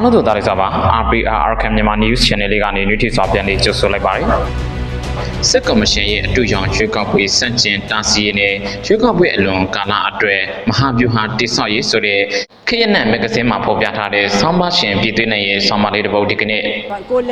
အားလုံးတို့သားလေးစားပါ RPR Arkham မြန်မာ News Channel လေးကနေ new ထိစွာပြန်လေးကြိုဆိုလိုက်ပါတယ် စစ်ကော်မရှင်ရဲ့အတူရောင်ရွေးကောက်ပွဲစန့်ကျင်တားဆီးရေးနဲ့ရွေးကောက်ပွဲအလွန်ကာလအတွင်းမဟာဗျူဟာတိဆောက်ရေးဆိုတဲ့ခရစ်နက်မဂ္ဂဇင်းမှာဖော်ပြထားတဲ့ဆောင်းပါရှင်ပြည်သွင်းနိုင်ရေးဆောင်းပါလေးတစ်ပုဒ်ဒီကနေ့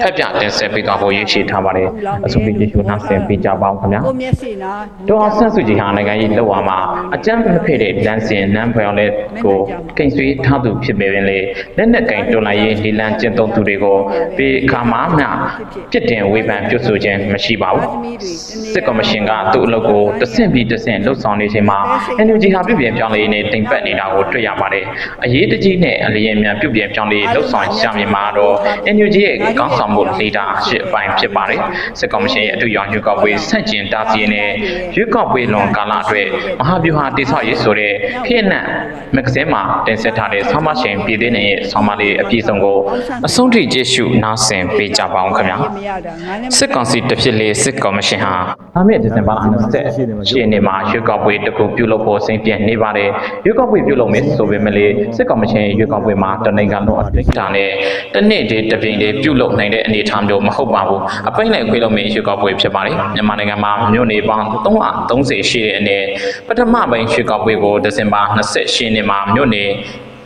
ဖက်ပြတင်ဆက်ပေးသွားဖို့ရည်ရှိထားပါတယ်အဆိုပြီးယေရှုနာဆင်ပေးကြပါဦးခင်ဗျာကိုမျက်စိနာဒေါ်အောင်ဆန်းစုကြည်ဟာနိုင်ငံရေးလှုပ်ဝါမှာအကြမ်းမဖက်တဲ့လမ်းစဉ်နန်းဖွယ်အောင်လဲကိုကိန်ဆွေးထားသူဖြစ်ပေပင်လေလက်နက်ကင်တွန်လိုက်ရေးဒီလန်ကျင့်သုံးသူတွေကိုပေခါမှမျှပြစ်တင်ဝေဖန်ပြုဆိုခြင်းမရှိပါဘူးစစ်ကော်မရှင်ကသူ့အလုပ်ကိုတဆင့်ပြီးတဆင့်လှုပ်ဆောင်နေချိန်မှာ NUG ဟာပြုပြင်ပြောင်းလဲရေးနဲ့တင်ပတ်နေတာကိုတွေ့ရပါတယ်အရေးတကြီးနဲ့အလျင်မြန်ပြုပြင်ပြောင်းလဲလှုပ်ဆောင်ရှာမြင်မှာတော့ NUG ရဲ့ကောင်းဆောင်မှုလေတာအရှိအပိုင်းဖြစ်ပါတယ်စစ်ကော်မရှင်ရဲ့အထူးရောင်ရွေးကောက်ပွဲဆန့်ကျင်တားဆီးနဲ့ရွေးကောက်ပွဲလွန်ကာလအတွက်မဟာဗျူဟာတိဆောက်ရေးဆိုတဲ့ခေတ်နက်မဂ္ဂဇင်းမှာတင်ဆက်ထားတဲ့ဆောင်းပါရှင်ပြည်သေးနေတဲ့ဆောင်းပါလေးအပြည့်စုံကိုအဆုံးထိကြည့်ရှုနားဆင်ပေးကြပါအောင်ခင်ဗျာမရတာငါနဲ့စစ်ကောင်စီတစ်ဖြစ်လေစစ်ကော်မရှင်ဟာလာမယ့်ဒီဇင်ဘာလ20ရှေ့နေ့မှာရွေးကောက်ပွဲတစ်ခုပြုလုပ်ဖို့စိန်ပြန်နေပါတယ်ရွေးကောက်ပွဲပြုလုပ်မယ်ဆိုပေမဲ့လေစစ်ကော်မရှင်ရဲ့ရွေးကောက်ပွဲမှာတနိုင်ငံလုံးအတိတ်တာနဲ့တစ်နှစ်တည်းတစ်ပြိမ်တည်းပြုလုပ်နိုင်တဲ့အနေအထားမျိုးမဟုတ်ပါဘူးအပိမ့်လိုက်ခွေးလုံးမယ့်ရွေးကောက်ပွဲဖြစ်ပါတယ်မြန်မာနိုင်ငံမှာမြို့နယ်ပေါင်း330ရှိတဲ့အနေပထမပိုင်းရွေးကောက်ပွဲကိုဒီဇင်ဘာ20ရှေ့နေ့မှာမြို့န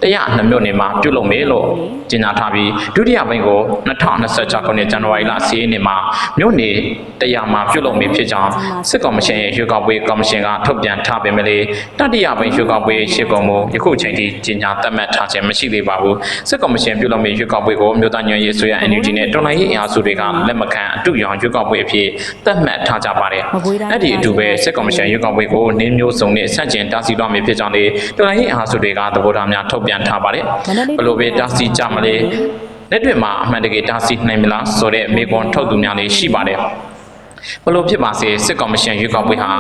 ယ်တရားနှစ်မြို့နယ်မှာပြုလုပ်မယ်လို့ကြေညာထားပြီးဒုတိယပိုင်းကို2026ခုနှစ်ဇန်နဝါရီလ10ရက်နေ့မှာမြို့နယ်တရားမှာပြုလုပ်မယ်ဖြစ်ကြောင်းစစ်ကော်မရှင်ရဲ့ရွေးကောက်ပွဲကော်မရှင်ကထုတ်ပြန်ထားပေမဲ့လည်းတတိယပိုင်းရွေးကောက်ပွဲရှေ့ကုန်မှုယခုချိန်ထိကြေညာသတ်မှတ်ထားခြင်းမရှိသေးပါဘူးစစ်ကော်မရှင်ပြုလုပ်မယ်ရွေးကောက်ပွဲကိုမြို့သားညွှန်ရေးဆိုရ NUG နဲ့တော်လိုင်းရေးအင်အားစုတွေကလက်မခံအတူရောင်ရွေးကောက်ပွဲအဖြစ်သတ်မှတ်ထားကြပါတယ်အဲ့ဒီအတူပဲစစ်ကော်မရှင်ရွေးကောက်ပွဲကိုနင်းမျိုးစုံနဲ့ဆန့်ကျင်တားဆီးတော့မယ်ဖြစ်ကြောင်းလေတော်လိုင်းရေးအင်အားစုတွေကသဘောထားများထုတ်ပြန်ထားပါတယ်ဘယ်လိုပဲတားဆီးကြမလဲလက်တွေ့မှာအမှန်တကယ်တားဆီးနိုင်မလားဆိုတဲ့မေကွန်ထုတ်သူများလည်းရှိပါတယ်ဘလို့ဖြစ်ပါစေစစ်ကော်မရှင်ရွေးကောက်ပွဲဟာ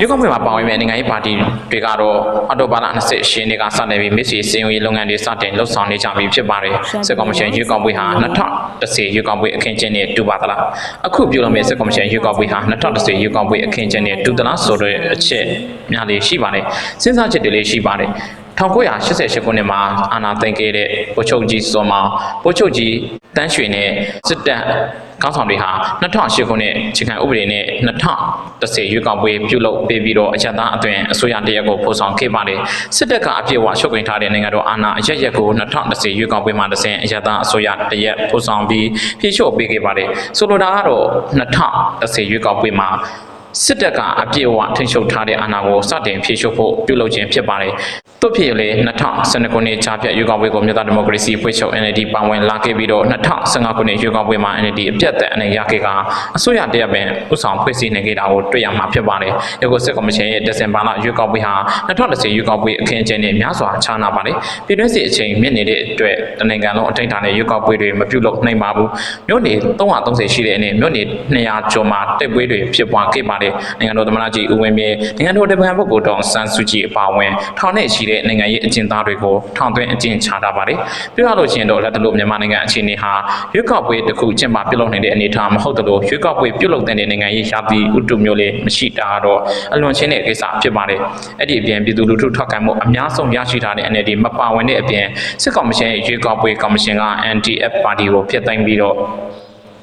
ရွေးကောက်ပွဲမှာပါဝင်မဲ့နိုင်ငံရေးပါတီတွေကတော့အော်တိုဘာလ20ရှင်းတွေကစတင်ပြီးမစ်စီစင်ရေးလုပ်ငန်းတွေစတင်လှုပ်ဆောင်နေကြပြီဖြစ်ပါတယ်စစ်ကော်မရှင်ရွေးကောက်ပွဲဟာ2010ရွေးကောက်ပွဲအခင်းကျင်းနဲ့တူပါသလားအခုပြုလုပ်မဲ့စစ်ကော်မရှင်ရွေးကောက်ပွဲဟာ2010ရွေးကောက်ပွဲအခင်းကျင်းနဲ့တူသလားဆိုတဲ့အချက်များလေးရှိပါတယ်စဉ်းစားချက်တွေလေးရှိပါတယ် 1988ခုနှစ်မှာအာဏာသိမ်းခဲ့တဲ့ဗိုလ်ချုပ်ကြီးစောမောင်ဗိုလ်ချုပ်ကြီးတန်းရွှေနဲ့စစ်တပ်ကောင်းဆောင်တွေဟာ2008ခုနှစ်ခြေခံဥပဒေနဲ့2010ရွေးကောက်ပွဲပြုလုပ်ပေးပြီးတော့အကြမ်းသားအသွင်အစိုးရတရက်ကိုပို့ဆောင်ခဲ့ပါတယ်စစ်တပ်ကအပြည့်အဝရှုပ်ကင်ထားတဲ့နိုင်ငံတော်အာဏာအရက်ရက်ကို2010ရွေးကောက်ပွဲမှာတဆင်အကြမ်းသားအစိုးရတရက်ပို့ဆောင်ပြီးဖြည့်လျှော့ပေးခဲ့ပါတယ်ဆိုလိုတာကတော့2010ရွေးကောက်ပွဲမှာ စစ်တပ်ကအပြည့်အဝထိန်းချုပ်ထားတဲ့အာဏာကိုစတင်ဖြည့်ရှုပ်ဖို့ပြုလုပ်ခြင်းဖြစ်ပါတယ်။သို့ဖြစ်လေ2012ခုနှစ်ကြာပြတ်ရွေးကောက်ပွဲကိုမြို့သားဒီမိုကရေစီဖွဲ့ချုပ် NLD ပါဝင်လာခဲ့ပြီးတော့2015ခုနှစ်ရွေးကောက်ပွဲမှာ NLD အပြတ်သက်အနေရခဲ့ကအစိုးရတရက်ပင်ဥဆောင်ဖွဲ့စည်းနိုင်ခဲ့တာကိုတွေ့ရမှာဖြစ်ပါတယ်။အခုစစ်ကော်မရှင်ရဲ့ဒီဇင်ဘာလရွေးကောက်ပွဲဟာ2010ရွေးကောက်ပွဲအခင်းအကျင်းနဲ့များစွာခြားနာပါတယ်။ပြည်တွင်းစစ်အချိန်မြင့်နေတဲ့အတွက်တနိုင်ငံလုံးအထိတ်အတာနဲ့ရွေးကောက်ပွဲတွေမပြုလုပ်နိုင်ပါဘူး။မြို့နယ်330ရှိတဲ့အနေမြို့နယ်200ကျော်မှာတိုက်ပွဲတွေဖြစ်ပွားခဲ့ပါတယ်။နိုင်ငံတော်သမ္မတကြီးဦးဝင်းမြင့်နိုင်ငံတော်တပံပုဂ္ဂိုလ်တော်ဆန်းစုကြည်အပါအဝင်ထောင်နဲ့ရှိတဲ့နိုင်ငံရေးအကျဉ်းသားတွေကိုထောင်သွင်းအကျဉ်းချထားပါတယ်။ပြောရလို့ရှိရင်တော့လက်တလို့မြန်မာနိုင်ငံအခြေအနေဟာရွေးကောက်ပွဲတစ်ခုကျင်းပပြုလုပ်နိုင်တဲ့အနေအထားမဟုတ်သလိုရွေးကောက်ပွဲပြုလုပ်တဲ့နိုင်ငံရေးရာသီဥတုမျိုးလေးမရှိတာတော့အလွန်ချင်းတဲ့ကိစ္စဖြစ်ပါတယ်။အဲ့ဒီအပြင်ပြည်သူလူထုထောက်ခံမှုအများဆုံးရရှိထားတဲ့ NLD မပါဝင်တဲ့အပြင်စစ်ကောင်မရှင်ရဲ့ရွေးကောက်ပွဲကော်မရှင်က NDF ပါတီကိုဖျက်သိမ်းပြီးတော့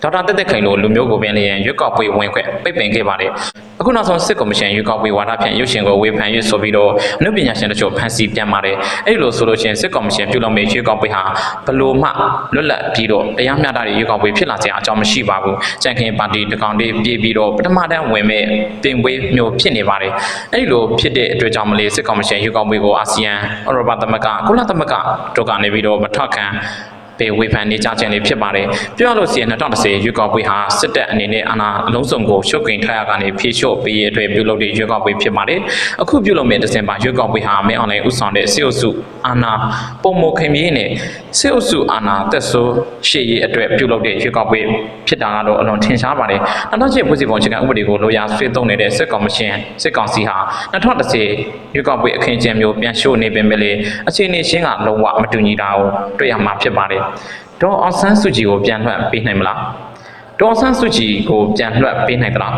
ဒေါက်တာတက်တက်ခိုင်လိုလူမျိုးကိုပြန်လျင်ရွက်ကောက်ပွေဝင်ခွင့်ပိတ်ပင်ခဲ့ပါတယ်။အခုနောက်ဆုံးစစ်ကော်မရှင်ရွက်ကောက်ပွေဝါဒဖြန့်ရုပ်ရှင်ကိုဝေဖန်ရွတ်ဆိုပြီးတော့အနုပညာရှင်တို့ချို့ဖန်ဆီးပြန်ပါတယ်။အဲဒီလိုဆိုလို့ရှိရင်စစ်ကော်မရှင်ပြုလုပ်မယ့်ရွက်ကောက်ပွေဟာဘလို့မှလွတ်လပ်ပြီးတော့တရားမျှတတဲ့ရွက်ကောက်ပွေဖြစ်လာစရာအကြောင်းမရှိပါဘူး။ကြံခင်ပါတီတကောင်လေးပြေးပြီးတော့ပထမတန်းဝင်မဲ့တင်ပွေးမျိုးဖြစ်နေပါတယ်။အဲဒီလိုဖြစ်တဲ့အတွက်ကြောင့်မလေးစစ်ကော်မရှင်ရွက်ကောက်ပွေကိုအာဆီယံအရောပသမဂ္ဂကုလသမဂ္ဂတို့ကနေပြီးတော့မထောက်ခံ ပေဝေဖန်နေကြခြင်းလေးဖြစ်ပါတယ်။ပြောရလို့ရှိရင်2010ရွေးကောက်ပွဲဟာစစ်တပ်အနေနဲ့အာဏာအလုံးစုံကိုရှုပ်ကင်ထားရကနေဖြည့်လျှော့ပေးရတဲ့ပြုလုပ်တဲ့ရွေးကောက်ပွဲဖြစ်ပါတယ်။အခုပြုလုပ်မယ့်ဒီဇင်ဘာရွေးကောက်ပွဲဟာမဲအွန်လိုင်းဥဆောင်တဲ့စစ်အုပ်စုအာဏာပုံမခင်မြေးနဲ့စစ်အုပ်စုအာဏာတက်ဆိုးရှေ့ရေးအတွက်ပြုလုပ်တဲ့ရွေးကောက်ပွဲဖြစ်တာကတော့အလွန်ထင်ရှားပါတယ်။2010ဖွဲ့စည်းပုံအခြေခံဥပဒေကိုလိုရာဆွေးသုံးနေတဲ့စစ်ကောင်မရှင်စစ်ကောင်စီဟာ2010ရွေးကောက်ပွဲအခင်းကျင်းမျိုးပြန်ရှို့နေပေမဲ့လေအခြေအနေချင်းကလုံးဝမတူညီတာကိုတွေ့ရမှာဖြစ်ပါတယ်။ဒေါ်အောင်ဆန်းစုကြည်ကိုပြန်လှည့်ပေးနိုင်မလားဒေါ်အောင်ဆန်းစုကြည်ကိုပြန်လှည့်ပေးနိုင်သလား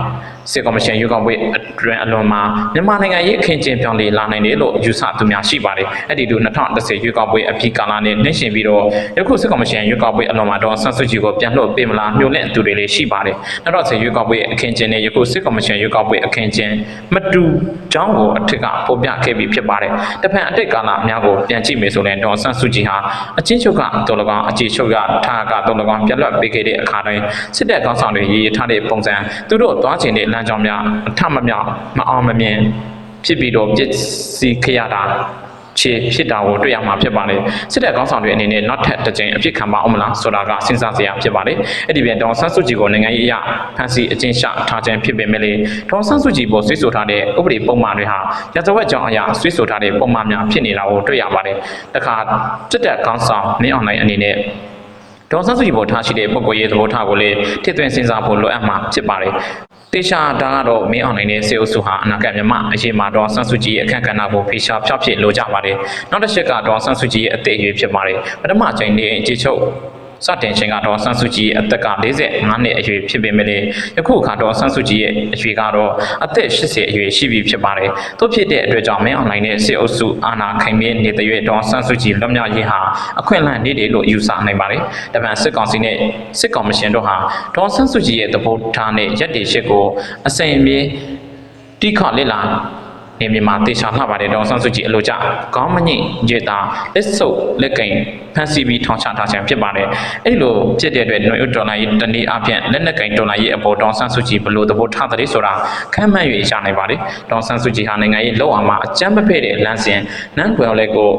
စစ်ကော်မရှင်ရွေးကောက်ပွဲအတွင်းအလွန်မှာမြန်မာနိုင်ငံရေးအခင်းကျင်းပြောင်းလဲလာနိုင်တယ်လို့ယူဆသူများရှိပါတယ်။အဲ့ဒီလို2010ရွေးကောက်ပွဲအပြီးကာလနဲ့နှိမ့်ရှင်ပြီးတော့ယခုစစ်ကော်မရှင်ရွေးကောက်ပွဲအလွန်မှာတော့ဆန်းစုကြည်ကိုပြန်လွှတ်ပေးမလားမျှော်လင့်သူတွေလည်းရှိပါတယ်။2010ရွေးကောက်ပွဲအခင်းကျင်းနဲ့ယခုစစ်ကော်မရှင်ရွေးကောက်ပွဲအခင်းကျင်းမတူကြောင်းကိုအထက်ကပေါ်ပြခဲ့ပြီးဖြစ်ပါတယ်။တဖန်အတိတ်ကာလများကိုပြန်ကြည့်မယ်ဆိုရင်တော့ဆန်းစုကြည်ဟာအချင်းချုပ်ကတော်လကောင်အခြေချုပ်ကထားကတော်လကောင်ပြတ်လွတ်ပေးခဲ့တဲ့အခါတိုင်းစစ်တပ်ကောင်းဆောင်တွေရေးထားတဲ့ပုံစံသူတို့သွားချင်တဲ့လမ်းကြောင်းများအထမမြောက်မအောင်မမြင်ဖြစ်ပြီးတော့ပြစ်စီခရတာခြေဖြစ်တာကိုတွေ့ရမှာဖြစ်ပါတယ်စစ်တပ်ကောင်းဆောင်တွေအနေနဲ့နောက်ထပ်တစ်ကြိမ်အဖြစ်ခံပါအောင်မလားဆိုတာကစဉ်းစားစရာဖြစ်ပါတယ်အဲ့ဒီပြန်တောင်ဆန်းစုကြည်ကိုနိုင်ငံရေးအရဖန်စီအကျဉ်းချထားခြင်းဖြစ်ပေမဲ့လေတောင်ဆန်းစုကြည်ပေါ်ဆွေးဆိုထားတဲ့ဥပဒေပုံမှန်တွေဟာရာဇဝတ်ကြောင်းအရာဆွေးဆိုထားတဲ့ပုံမှန်များဖြစ်နေတာကိုတွေ့ရပါတယ်တခါစစ်တပ်ကောင်းဆောင်မင်းအောင်နိုင်အနေနဲ့ ဒေါ်ဆန်းစုကြည်ပေါ်ထားရှိတဲ့ပုံကိုယ်ရေးသဘောထားကိုလည်းထည့်သွင်းစဉ်းစားဖို့လိုအပ်မှာဖြစ်ပါတယ်။တေချာဒါကတော့မင်းအောင်နိုင်တဲ့စေအုပ်စုဟာအနာဂတ်မြန်မာအရေးမှာဒေါ်ဆန်းစုကြည်ရဲ့အခက်အခဲကိုဖေရှားဖျောက်ဖြစ်လိုကြပါတယ်။နောက်တစ်ချက်ကဒေါ်ဆန်းစုကြည်ရဲ့အသေးအရွယ်ဖြစ်ပါတယ်။ပထမအချိန်နဲ့အခြေချုပ် စတင်ချိန်ကတော့ဆန်းစုကြည်ရဲ့အသက်က45နှစ်အရွယ်ဖြစ်ပေမဲ့လည်းယခုအခါတော့ဆန်းစုကြည်ရဲ့အရွယ်ကတော့အသက်80အရွယ်ရှိပြီဖြစ်ပါတယ်။သို့ဖြစ်တဲ့အတွက်ကြောင့်မင်းအွန်လိုင်းနဲ့စေအုပ်စုအာဏာခိုင်မြဲနေတဲ့ရွေးတော့ဆန်းစုကြည်လွတ်မြောက်ရေးဟာအခွင့်အလမ်းနေတယ်လို့ယူဆနိုင်ပါတယ်။ဒါပေမဲ့စစ်ကောင်စီနဲ့စစ်ကောင်မရှင်တို့ဟာဒေါ်ဆန်းစုကြည်ရဲ့သဘောထားနဲ့ရက်တည်ရှစ်ကိုအစိမ်အမြဲတိခလက်လာ နေမြန်မာတေချာလှပါတယ်ဒေါ်ဆန်းစုကြည်အလို့ကြခေါင်းမညိရေတာလက်ဆုပ်လက်ကင်ဖန်စီပြီးထောင်ချထားခြင်းဖြစ်ပါတယ်အဲ့လိုဖြစ်တဲ့အတွက်ຫນွေဥဒေါ်လာရေးတနည်းအားဖြင့်လက်နက်ကင်ဒေါ်လာရေးအပေါ်ဒေါ်ဆန်းစုကြည်ဘလို့သဘောထားတယ်ဆိုတာခန့်မှန်း၍ရနိုင်ပါတယ်ဒေါ်ဆန်းစုကြည်ဟာနိုင်ငံရေးလောက်အောင်မှာအကြမ်းမဖက်တဲ့လမ်းစဉ်နန်းကွယ်လေးကို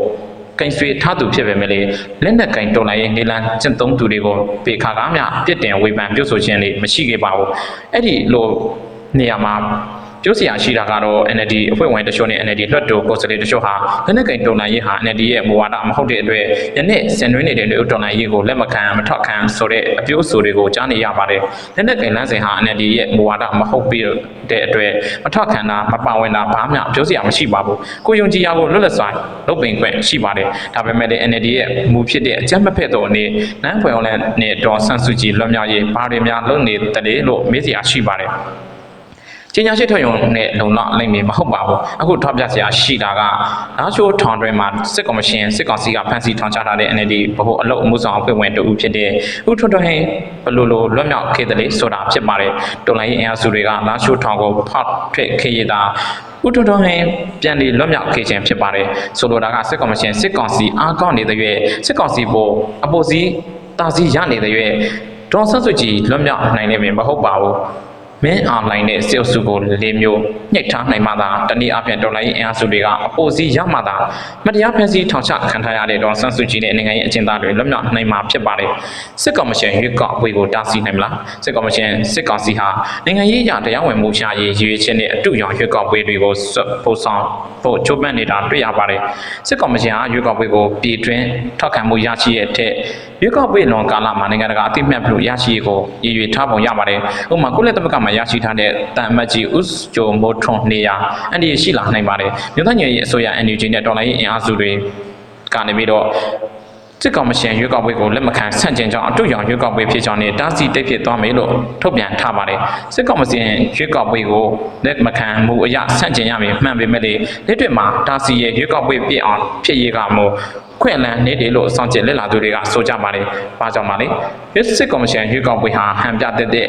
ကင်ဆွေထားသူဖြစ်ပေမဲ့လေလက်နက်ကင်တော်လိုင်းရဲ့နေလန်းကျင့်သုံးသူတွေကိုပေခါကားများပြစ်တင်ဝေဖန်ပြုဆိုခြင်းလေးမရှိခဲ့ပါဘူးအဲ့ဒီလိုနေရာမှာ ပြောစရာရှိတာကတော့ NLD အဖွဲ့ဝင်တချို့နဲ့ NLD လွှတ်တော်ကိုယ်စားလှယ်တချို့ဟာလက်နက်ကင်တော်လိုင်းရေးဟာ NLD ရဲ့မူဝါဒမဟုတ်တဲ့အတွက်ယနေ့ဆင်နွှဲနေတဲ့လူတော်လိုင်းရေးကိုလက်မခံမထောက်ခံဆိုတဲ့အပြောအဆိုတွေကိုကြားနေရပါတယ်လက်နက်ကင်လမ်းစဉ်ဟာ NLD ရဲ့မူဝါဒမဟုတ်ပြီးတဲ့အတွက်မထောက်ခံတာမပါဝင်တာဘာမှပြောစရာမရှိပါဘူးကိုယုံကြည်ရကိုလွတ်လပ်စွာလုပ်ပင်ခွင့်ရှိပါတယ်ဒါပေမဲ့လည်း NLD ရဲ့မူဖြစ်တဲ့အကြမ်းမဖက်သောအနေနန်းဖွယ်အောင်လည်းနဲ့ဒေါ်ဆန်းစုကြည်လွတ်မြောက်ရေးဘာတွေများလုပ်နေတယ်လို့မေးစရာရှိပါတယ် ကျင်းညာရှိထွက်ရုံနဲ့လုံလောက်နိုင်မည်မဟုတ်ပါဘူးအခုထောက်ပြစရာရှိတာကနားချိုးထောင်တွင်မှာစစ်ကော်မရှင်စစ်ကောင်စီကဖမ်းဆီးထောင်ချထားတဲ့ NLD ဗဟိုအလုပ်အမှုဆောင်အဖွဲ့ဝင်တူဖြစ်တဲ့ဦးထွန်းထွန်းဟင်းဘလိုလိုလွတ်မြောက်ခဲ့တယ်လေဆိုတာဖြစ်ပါတယ်တော်လိုင်းရေးအင်အားစုတွေကနားချိုးထောင်ကိုဖောက်ထွက်ခဲ့ရတာဦးထွန်းထွန်းဟင်းပြန်လည်လွတ်မြောက်ခဲ့ခြင်းဖြစ်ပါတယ်ဆိုလိုတာကစစ်ကော်မရှင်စစ်ကောင်စီအားကောင်းနေတဲ့ရွေးစစ်ကောင်စီပေါ်အပေါ်စီတာစီရနေတဲ့ရွေးဒေါ်ဆန်းစုကြည်လွတ်မြောက်နိုင်နေပြီမဟုတ်ပါဘူး မင်းအွန်လိုင်းနဲ့စေအုပ်စုကိုလေးမျိုးညှိထားနိုင်မှသာတနည်းအားဖြင့်တော်လိုင်းအင်အားစုတွေကအပိုစီရမှသာမတရားဖန်ဆီးထောင်ချခံထားရတဲ့ဒေါ်ဆန်းစုကြည်နဲ့နိုင်ငံရေးအကျဉ်းသားတွေလွတ်မြောက်နိုင်မှာဖြစ်ပါတယ်စစ်ကောင်မရှင်ရွေးကောက်ပွဲကိုတားဆီးနိုင်မလားစစ်ကောင်မရှင်စစ်ကောင်စီဟာနိုင်ငံရေးအရတရားဝင်မှုရှာရေးရည်ရွယ်ချက်နဲ့အတူရောင်ရွေးကောက်ပွဲတွေကိုပို့ဆောင်ဖို့ချိုးပမ်းနေတာတွေ့ရပါတယ်စစ်ကောင်မရှင်ဟာရွေးကောက်ပွဲကိုပြည်တွင်းထောက်ခံမှုရရှိရတဲ့ရွေးကောက်ပွဲလွန်ကာလမှာနိုင်ငံတကာအသိမှတ်ပြုရရှိရေးကိုရည်ရွယ်ထားပုံရပါတယ်ဥပမာကုလသမဂ္ဂမှာရရှိထားတဲ့တန်အမတ်ကြီးဥစဂျိုမိုထွန်နေရာအန်ဒီရှိလာနိုင်ပါတယ်မြို့သားညရေးအစိုးရ NUG နဲ့တော်လိုင်းရေးအင်အားစုတွေကနေပြီးတော့စစ်ကောင်မရှင်ရွေးကောက်ပွဲကိုလက်မခံဆန့်ကျင်ကြောင်းအတူရောင်ရွေးကောက်ပွဲဖြစ်ကြောင်းနဲ့တားဆီးတိတ်ဖြစ်သွားမယ်လို့ထုတ်ပြန်ထားပါတယ်စစ်ကောင်မရှင်ရွေးကောက်ပွဲကိုလက်မခံမှုအရဆန့်ကျင်ရမည်မှန်ပေမဲ့လက်တွေ့မှာတားဆီးရဲ့ရွေးကောက်ပွဲပြည့်အောင်ဖြစ်ရေးကမို့ခွင့်လန်းနေတယ်လို့စောင့်ကြည့်လက်လာသူတွေကဆိုကြပါတယ်။ဘာကြောင့်ပါလဲ။စစ်ကောင်မရှင်ရွေးကောက်ပွဲဟာဟန်ပြတဲ့တဲ့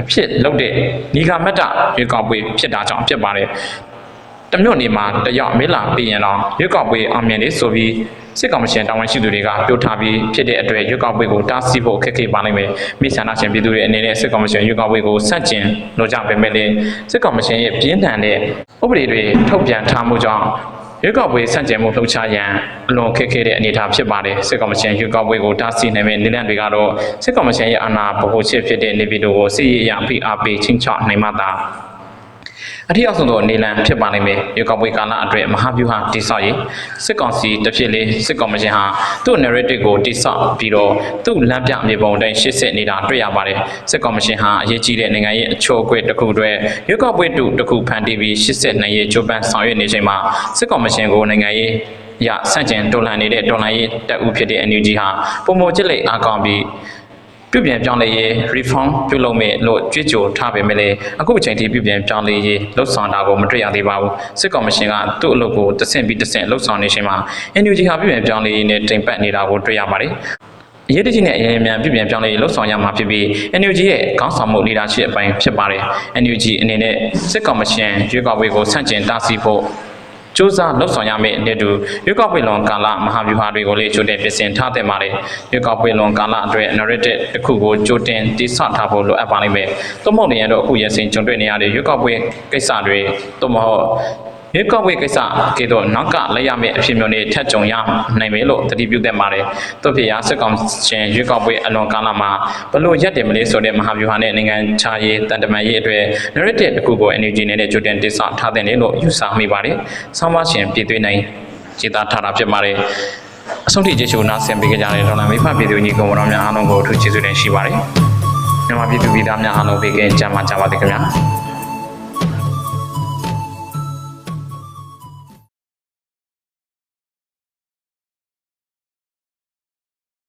အဖြစ်လုပ်တဲ့ညီကမတ်တရွေးကောက်ပွဲဖြစ်တာကြောင့်ဖြစ်ပါတယ်။တမျိုးနေမှာတယောက်မေးလာပြီးရင်တော့ရွေးကောက်ပွဲအောင်မြင်လေးဆိုပြီးစစ်ကောင်မရှင်တာဝန်ရှိသူတွေကပြောထားပြီးဖြစ်တဲ့အတွက်ရွေးကောက်ပွဲကိုတားဆီးဖို့အခက်အခဲပါနိုင်မယ်။မိဆန္ဒရှင်ပြည်သူတွေအနေနဲ့စစ်ကောင်မရှင်ရွေးကောက်ပွဲကိုဆန့်ကျင်လို့ကြပေမဲ့လည်းစစ်ကောင်မရှင်ရဲ့ပြင်းထန်တဲ့ဥပဒေတွေထုတ်ပြန်ထားမှုကြောင့် ရွေးကောက်ပွဲဆန့်ကျင်မှုလှုပ်ရှားရန်အလွန်ခက်ခဲတဲ့အနေအထားဖြစ်ပါတယ်စစ်ကောင်မရှင်ရွေးကောက်ပွဲကိုတားဆီးနိုင်မဲ့နည်းလမ်းတွေကတော့စစ်ကောင်မရှင်ရဲ့အာဏာဗဟိုချက်ဖြစ်တဲ့နေပြည်တော်ကိုစစ်ရေးအရဖိအားပေးချင်းချောက်နိုင်မှသာ အထူးအဆုံးသောနေလန်ဖြစ်ပါနိုင်မယ်ရွေးကောက်ပွဲကာလအတွင်းမဟာဗျူဟာတိဆောက်ရေးစစ်ကောင်စီတစ်ဖြစ်လေးစစ်ကောင်မရှင်ဟာသူ့ narrative ကိုတိဆောက်ပြီးတော့သူ့လမ်းပြမြေပုံတိုင်းရှစ်ဆက်နေတာတွေ့ရပါတယ်စစ်ကောင်မရှင်ဟာအရေးကြီးတဲ့နိုင်ငံရေးအချို့အကွက်တစ်ခုတည်းရွေးကောက်ပွဲတူတစ်ခုဖန်တီးပြီးရှစ်ဆက်နိုင်ရေးကြိုးပမ်းဆောင်ရွက်နေချိန်မှာစစ်ကောင်မရှင်ကိုနိုင်ငံရေးရဆန့်ကျင်တော်လှန်နေတဲ့တော်လှန်ရေးတပ်ဦးဖြစ်တဲ့ NUG ဟာပုံမချစ်လက်အားကောင်းပြီး ပြုပြင်ပြောင်းလဲရေး reform ပြုလုပ်မယ်လို့ကြွေးကြော်ထားပေမဲ့လည်းအခုအချိန်ထိပြုပြင်ပြောင်းလဲရေးလှုပ်ဆောင်တာကိုမတွေ့ရသေးပါဘူးစစ်ကော်မရှင်ကသူ့အလုပ်ကိုတဆင့်ပြီးတဆင့်လှုပ်ဆောင်နေချိန်မှာ NUG ဟာပြုပြင်ပြောင်းလဲရေးနဲ့တင်ပတ်နေတာကိုတွေ့ရပါတယ်အရေးတကြီးနဲ့အရင်အမြန်ပြည်ပြန်ပြောင်းလဲလှုပ်ဆောင်ရမှာဖြစ်ပြီး NUG ရဲ့ခေါင်းဆောင်မှု leadership အပိုင်းဖြစ်ပါတယ် NUG အနေနဲ့စစ်ကောင်မရှင်ရွေးကောက်ပွဲကိုဆန့်ကျင်တားဆီးဖို့ စ조사လှုပ်ဆောင်ရမယ့်အနေတူရွေးကောက်ပွဲလွန်ကာလမဟာဗျူဟာတွေကိုလည်းကြိုတင်ပြင်ဆင်ထားတဲ့ပါတယ်ရွေးကောက်ပွဲလွန်ကာလအတွက် narrative တစ်ခုကိုကြိုတင်တည်ဆောက်ထားဖို့လိုအပ်ပါလိမ့်မယ်သို့မဟုတ်လည်းတော့အခုရစဉ်ကြုံတွေ့နေရတဲ့ရွေးကောက်ပွဲကိစ္စတွေသို့မဟုတ် ရွေးကောက်ပွဲကိစ္စကေတော့နောက်ကလက်ရမယ့်အဖြစ်မျိုးတွေထက်ကြုံရနိုင်မယ်လို့တတိပြုသင့်ပါတယ်။တို့ဖြစ်ရာစစ်ကောင်ရှင်ရွေးကောက်ပွဲအလွန်ကာလမှာဘလို့ရက်တယ်မလဲဆိုတဲ့မဟာဗျူဟာနဲ့နိုင်ငံခြားရေးတန်တမာရေးအတွက် narrative တစ်ခုကို energy နဲ့ကြိုတင်တိစောက်ထားတဲ့လို့ယူဆမိပါတယ်။ဆောင်းပါရှင်ပြည်သွေးနိုင်ခြေသားထားတာဖြစ်ပါတယ်။အဆုံးထိကျေးဇူးနာဆင်ပေးကြတဲ့ဒေါ်လာမိဖပြည်သူညီကောင်တော်များအားလုံးကိုအထူးကျေးဇူးတင်ရှိပါတယ်။မြန်မာပြည်သူပြည်သားများအားလုံးဘေးကင်းကြမှာကြပါစေခင်ဗျာ။